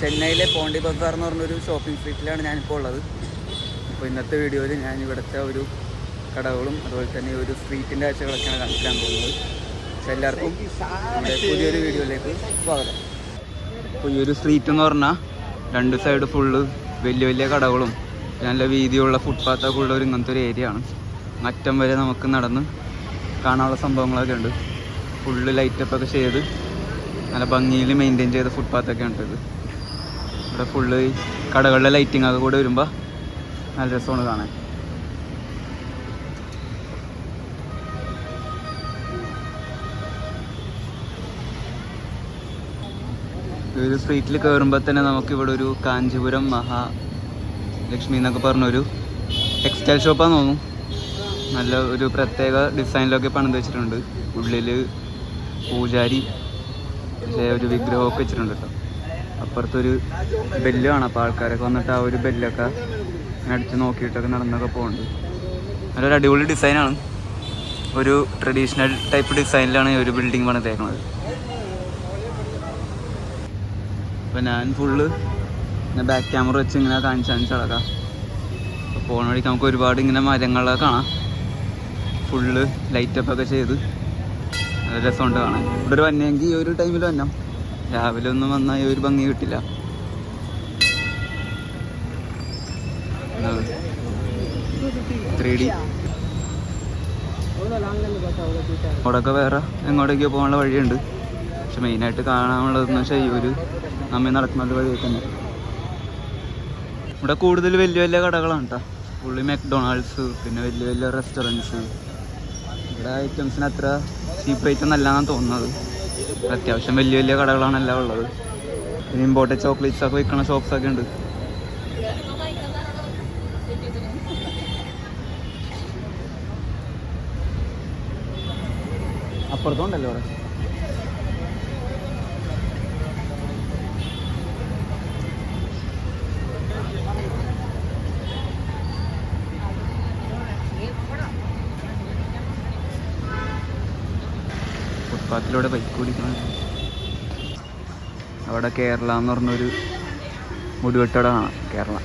ചെന്നൈയിലെ പോണ്ടി ബസാർ എന്ന് പറഞ്ഞൊരു ഷോപ്പിംഗ് സ്ട്രീറ്റിലാണ് ഞാനിപ്പോൾ ഉള്ളത്. അപ്പോൾ ഇന്നത്തെ വീഡിയോയിൽ ഞാൻ ഇവിടുത്തെ ഒരു കടകളും അതുപോലെ തന്നെ ഒരു സ്ട്രീറ്റിന്റെ കാഴ്ചകളൊക്കെയാണ് കാണിക്കാൻ പോകുന്നത്. അപ്പോൾ എല്ലാവർക്കും പുതിയൊരു വീഡിയോയിലേക്ക് സ്വാഗതം. അപ്പോൾ ഈ ഒരു സ്ട്രീറ്റ് എന്ന് പറഞ്ഞാൽ രണ്ട് സൈഡ് ഫുള്ള് വലിയ വലിയ കടകളും നല്ല വീതിയുള്ള ഫുട്പാത്തൊക്കെ ഉള്ള ഒരു ഇങ്ങനത്തെ ഒരു ഏരിയ ആണ്. അറ്റം വരെ നമുക്ക് നടന്ന് കാണാനുള്ള സംഭവങ്ങളൊക്കെ ഉണ്ട്. ഫുള്ള് ലൈറ്റപ്പൊക്കെ ചെയ്ത് നല്ല ഭംഗിയിൽ മെയിന്റെയിൻ ചെയ്ത ഫുട്പാത്തൊക്കെ ഉണ്ട് ഇത്. ഇവിടെ ഫുള്ള് കടകളിലെ ലൈറ്റിംഗ് ഒക്കെ കൂടെ വരുമ്പോൾ നല്ല രസമാണ് കാണാൻ. ഒരു സ്ട്രീറ്റിൽ കയറുമ്പോൾ തന്നെ നമുക്കിവിടെ ഒരു കാഞ്ചീപുരം മഹാ ലക്ഷ്മി എന്നൊക്കെ പറഞ്ഞൊരു ടെക്സ്റ്റൈൽ ഷോപ്പാന്ന് തോന്നുന്നു. നല്ല ഒരു പ്രത്യേക ഡിസൈനിലൊക്കെ പണിത് വെച്ചിട്ടുണ്ട്. ഉള്ളിൽ പൂജാരി ഒരു വിഗ്രഹമൊക്കെ വെച്ചിട്ടുണ്ട് കേട്ടോ. അപ്പുറത്തൊരു ബെല്ല് കാണാം. അപ്പോൾ ആൾക്കാരൊക്കെ വന്നിട്ട് ആ ഒരു ബെല്ലൊക്കെ അടിച്ച് നോക്കിയിട്ടൊക്കെ നടന്നൊക്കെ പോകുന്നുണ്ട് നല്ലൊരു അടിപൊളി ഡിസൈനാണ്. ഒരു ട്രഡീഷണൽ ടൈപ്പ് ഡിസൈനിലാണ് ഈ ഒരു ബിൽഡിംഗ് പണിതേക്കുന്നത്. അപ്പോൾ ഞാൻ ഫുള്ള് ബാക്ക് ക്യാമറ വെച്ച് ഇങ്ങനെ കാണിച്ച് കാണിച്ച് നടക്കാം. അപ്പോൾ പോണ വഴിക്ക് നമുക്ക് ഒരുപാട് ഇങ്ങനെ മരങ്ങളൊക്കെ കാണാം. ഫുള്ള് ലൈറ്റപ്പൊക്കെ ചെയ്ത്. നല്ല രസമുണ്ട് കാണാൻ. ഇവിടെ ഒരു വന്നെങ്കിൽ ഈ ഒരു ടൈമിൽ വന്നം? രാവിലെ ഒന്നും വന്നാൽ ഒരു ഭംഗി കിട്ടില്ല. ത്രീ അവിടെയൊക്കെ വേറെ എങ്ങോട്ടേക്കോ പോകാനുള്ള വഴിയുണ്ട്. പക്ഷെ മെയിനായിട്ട് കാണാനുള്ളതെന്ന് വെച്ചാൽ ഈ ഒരു നമ്മി നടക്കുന്ന വഴി തന്നെ. ഇവിടെ കൂടുതൽ വലിയ വലിയ കടകളാണ് കേട്ടോ. പുള്ളി മെക്ഡൊണാൾഡ്സ് പിന്നെ വലിയ വലിയ റെസ്റ്റോറന്റ്സ് ഇവിടെ ഐറ്റംസിന് അത്ര ചീപ്പ് ഐറ്റം നല്ലതാണെന്ന് തോന്നുന്നത്. അത്യാവശ്യം വലിയ വലിയ കടകളാണ് എല്ലാം ഉള്ളത്. പിന്നെ ഇമ്പോർട്ടഡ് ചോക്ലേറ്റ്സ് ഒക്കെ വിൽക്കുന്ന ഷോപ്സ് ഒക്കെ ഉണ്ട്. അപ്പുറത്തുണ്ടല്ലോ അവിടെ ഫുട്പാത്തിലൂടെ ബൈക്ക് ഓടിക്കണം അവിടെ കേരള എന്ന് പറഞ്ഞൊരു മുടിവെട്ടോടെ കേരള.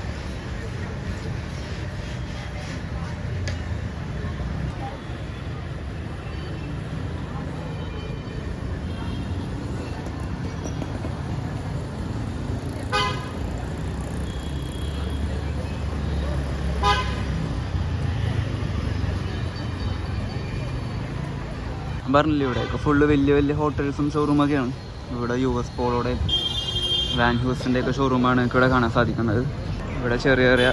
പറഞ്ഞില്ലേ ഇവിടെയൊക്കെ ഫുള്ള് വലിയ വലിയ ഹോട്ടൽസും ഷോറൂമൊക്കെയാണ് ഇവിടെ യു എസ് പോളോടെ വാൻ ഹ്യൂസിന്റെ ഒക്കെ ഷോറൂമാണ് എനിക്ക് ഇവിടെ കാണാൻ സാധിക്കുന്നത്. ഇവിടെ ചെറിയ ചെറിയ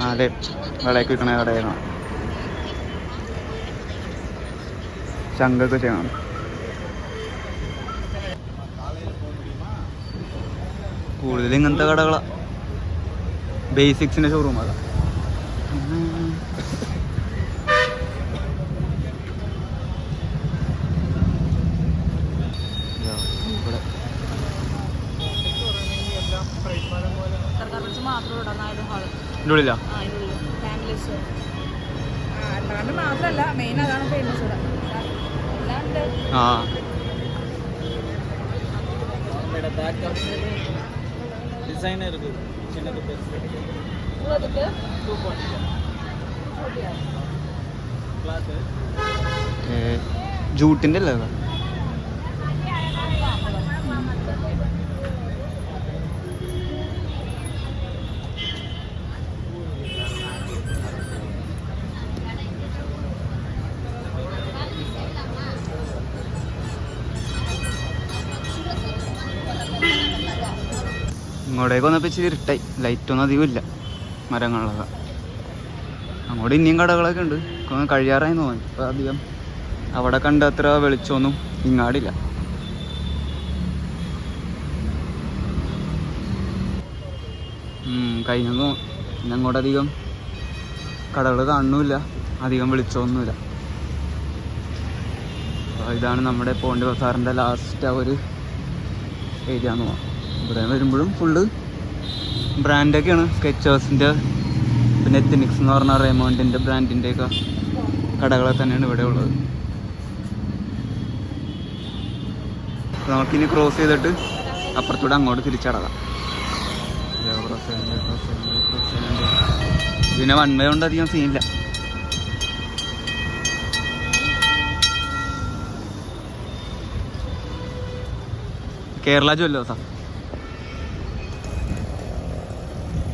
നാല് വിളയൊക്കെ വിൽക്കണ കടയാണ് ശങ്കൊക്കെ ചെയ്യണം. കൂടുതൽ ഇങ്ങനത്തെ കടകളാണ് ബേസിക്സിന്റെ ഷോറൂം അതാ ഇവിടെ സർക്കാർ മാത്രമേ ഇടാനായാലും ഹാള് ഇതിൻ്റെ ഉള്ളിലാ ആ ഇതില്ല ഫാമിലി സ്റ്റോർ അല്ലാണ്ട് മാത്രമല്ല മെയിൻ അതാണ് ഫേമസ് ഇവിടെ അല്ലാണ്ട് ആ டிசைன் இருக்கு சின்னது பெருசு ഉള്ളതിട്ട് கிளாத்து ജൂട്ടിൻ്റെ അല്ലേ ഇങ്ങോട്ടേക്ക് വന്നപ്പോൾ ഇച്ചിരി ഇരുട്ടായി. ലൈറ്റൊന്നും അധികം ഇല്ല. മരങ്ങളിലൊക്കെ അങ്ങോട്ട് ഇനിയും കടകളൊക്കെ ഉണ്ട്. കഴിയാറായി തോന്നി ഇപ്പം അധികം അവിടെ കണ്ട അത്ര വെളിച്ചമൊന്നും ഇങ്ങാടില്ല. കഴിഞ്ഞു പിന്നെ അങ്ങോട്ട് അധികം കടകൾ കാണുന്നുമില്ല. അധികം വെളിച്ചമൊന്നുമില്ല. ഇതാണ് നമ്മുടെ പോണ്ടി ബസാറിന്റെ ലാസ്റ്റ് ആ ഒരു ഏരിയ എന്ന് പറയാം ഇവിടെ വരുമ്പോഴും ഫുള്ള് ബ്രാൻഡൊക്കെയാണ് സ്കെച്ചേഴ്സിന്റെ പിന്നെ എത്തിനിക്സ് എന്ന് പറഞ്ഞ റേമോണ്ടിന്റെ ബ്രാൻഡിന്റെയൊക്കെ കടകളൊക്കെ തന്നെയാണ് ഇവിടെ ഉള്ളത്. നമുക്കിനി ക്രോസ് ചെയ്തിട്ട് അപ്പുറത്തൂടെ അങ്ങോട്ട് തിരിച്ചടക്കാം. പിന്നെ വൺ വേ കൊണ്ട് അധികം സീനില്ല കേരള ജ്വല്ലേഴ്സാ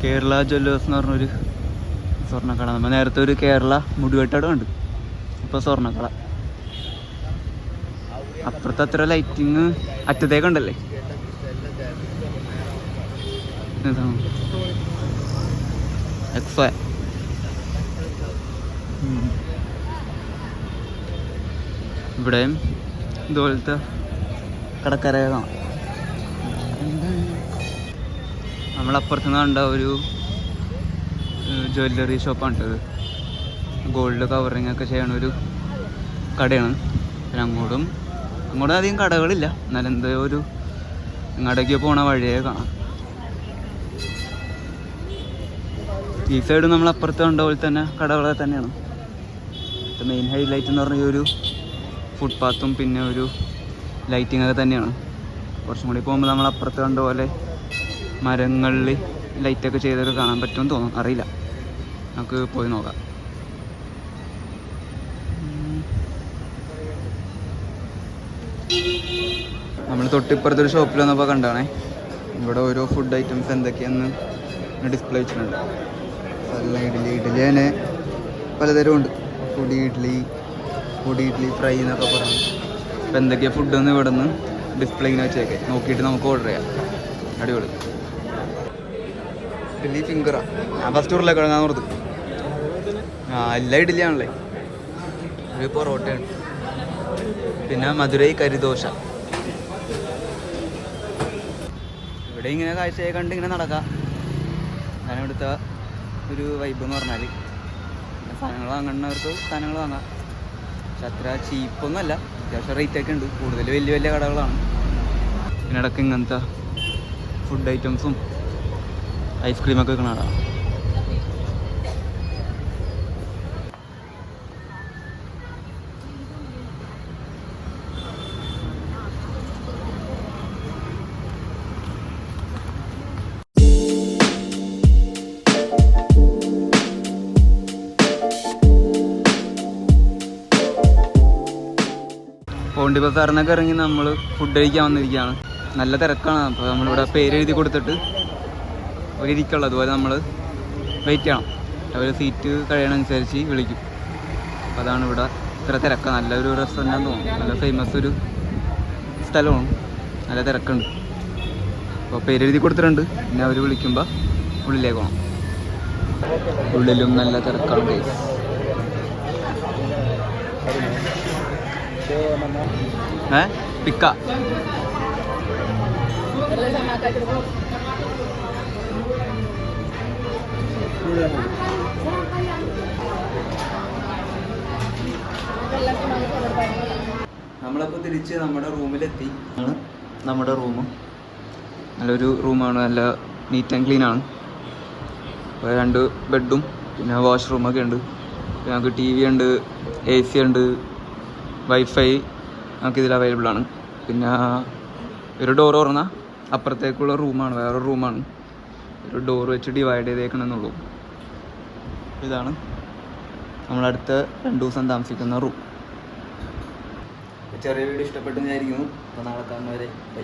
കേരള ജ്വല്ലേഴ്സ് എന്ന് പറഞ്ഞൊരു സ്വർണക്കട. നമ്മൾ നേരത്തെ ഒരു കേരള മുടിവെട്ടടം ഉണ്ട് ഇപ്പോൾ സ്വർണക്കട. അപ്പുറത്ത് അത്ര ലൈറ്റിങ് അറ്റത്തേക്കുണ്ടല്ലേ ഉണ്ടല്ലേ ഇവിടെയും ഇതുപോലത്തെ കടക്കരകൾ കാണാം നമ്മളപ്പുറത്ത് നിന്ന് കണ്ട ഒരു ജ്വല്ലറി ഷോപ്പാണ് ഇത് ഗോൾഡ് കവറിങ് ഒക്കെ ചെയ്യണ ഒരു കടയാണ്. പിന്നെ അങ്ങോട്ടും അങ്ങോട്ടും അധികം കടകളില്ല. എന്നാലും എന്തോ ഒരു ഇങ്ങടേക്ക് പോണ വഴിയെ കാണാം. ഈ സൈഡ് നമ്മൾ അപ്പുറത്ത് കണ്ട പോലെ തന്നെ കടകളൊക്കെ തന്നെയാണ്. മെയിൻ ഹൈലൈറ്റ് എന്ന് പറഞ്ഞ ഒരു ഫുട്പാത്തും പിന്നെ ഒരു ലൈറ്റിംഗ് ഒക്കെ തന്നെയാണ്. കുറച്ചും കൂടി പോകുമ്പോൾ നമ്മൾ അപ്പുറത്ത് കണ്ട പോലെ മരങ്ങളിൽ ലൈറ്റൊക്കെ ചെയ്തൊക്കെ കാണാൻ പറ്റുമെന്ന് തോന്നുന്നു. അറിയില്ല. നമുക്ക് പോയി നോക്കാം. നമ്മൾ തൊട്ടിപ്പുറത്തൊരു ഷോപ്പിൽ വന്നപ്പോൾ കണ്ടാണേ. ഇവിടെ ഓരോ ഫുഡ് ഐറ്റംസ് എന്തൊക്കെയാണെന്ന് ഡിസ്പ്ലേ വെച്ചിട്ടുണ്ട്. നല്ല ഇഡ്ഡലി ഇഡ്ഡലി തന്നെ പലതരം ഉണ്ട്. പൊടി ഇഡ്ഡലി പൊടി ഇഡ്ഡലി ഫ്രൈ എന്നൊക്കെ പറഞ്ഞു. അപ്പോൾ എന്തൊക്കെയാണ് ഫുഡ് എന്ന് ഇവിടെ നിന്ന് ഡിസ്പ്ലേ ഇങ്ങനെ വെച്ചേക്കെ. നോക്കിയിട്ട് നമുക്ക് ഓർഡർ ചെയ്യാം. അടിപൊളി. ഇഡ്ഡലി ഫസ്റ്റ് ഉരുള ഞാൻ ഓർത്ത്. ആ എല്ലാ ഇഡ്ഡലിയാണല്ലേ ഒരു പൊറോട്ടയാണ്. പിന്നെ മധുരൈ കരിദോശ. ഇവിടെ ഇങ്ങനെ കാഴ്ചയെ കണ്ട് ഇങ്ങനെ നടക്കാം. ഞാൻ ഇവിടുത്തെ ഒരു വൈബ് എന്ന് പറഞ്ഞാൽ സാധനങ്ങൾ വാങ്ങുന്നവർക്ക് സാധനങ്ങൾ വാങ്ങാം. പക്ഷെ അത്ര ചീപ്പൊന്നുമല്ല അത്യാവശ്യം റേറ്റ് ഒക്കെ ഉണ്ട്. കൂടുതൽ വലിയ വലിയ കടകളാണ്. പിന്നെ ഇടയ്ക്ക് ഇങ്ങനത്തെ ഫുഡ് ഐറ്റംസും ഐസ്ക്രീമൊക്കെ വെക്കണ കട പോണ്ടി ബസാറിനൊക്കെ ഇറങ്ങി നമ്മൾ ഫുഡ് കഴിക്കാൻ വന്നിരിക്കുകയാണ്. നല്ല തിരക്കാണ്. അപ്പോൾ നമ്മളിവിടെ പേര് എഴുതി കൊടുത്തിട്ട് ഒരു ഇരിക്കുള്ളൂ അതുപോലെ നമ്മൾ വെയിറ്റ് ചെയ്യണം. അവർ സീറ്റ് കഴിയണനുസരിച്ച് വിളിക്കും. അപ്പോൾ അതാണ് ഇവിടെ ഇത്ര തിരക്ക. നല്ലൊരു റെസ്റ്റോറന്റാന്ന് തോന്നുന്നു. നല്ല ഫേമസ് ഒരു സ്ഥലമാണ്. നല്ല തിരക്കുണ്ട്. അപ്പോൾ പേര് എഴുതി കൊടുത്തിട്ടുണ്ട്. പിന്നെ അവർ വിളിക്കുമ്പോൾ ഉള്ളിലേക്ക് പോകണം ഉള്ളിലും നല്ല തിരക്കാണ്. ഏ? പിക്ക. നമ്മളപ്പോൾ തിരിച്ച് നമ്മുടെ റൂമിലെത്തി. ആണ് നമ്മുടെ റൂം. നല്ലൊരു റൂമാണ് നല്ല നീറ്റ് ആൻഡ് ക്ലീൻ ആണ്. രണ്ട് ബെഡും പിന്നെ വാഷ്റൂമൊക്കെ ഉണ്ട്. പിന്നെ നമുക്ക് ടി വി ഉണ്ട് എ സി ഉണ്ട് വൈഫൈ നമുക്ക് ഇതിൽ അവൈലബിൾ ആണ്. പിന്നെ ഒരു ഡോർ തുറന്നാൽ അപ്പുറത്തേക്കുള്ള റൂമാണ് വേറൊരു റൂമാണ് ഒരു ഡോർ വെച്ച് ഡിവൈഡ് ചെയ്തേക്കണമെന്നുള്ളൂ ഇതാണ് നമ്മളടുത്ത രണ്ട് ദിവസം താമസിക്കുന്ന റൂം ചെറിയ വീഡിയോ ഇഷ്ടപ്പെട്ടെന്ന് വിചാരിക്കുന്നു. അപ്പോൾ നാളെ കാണുന്നവരെ ബൈ.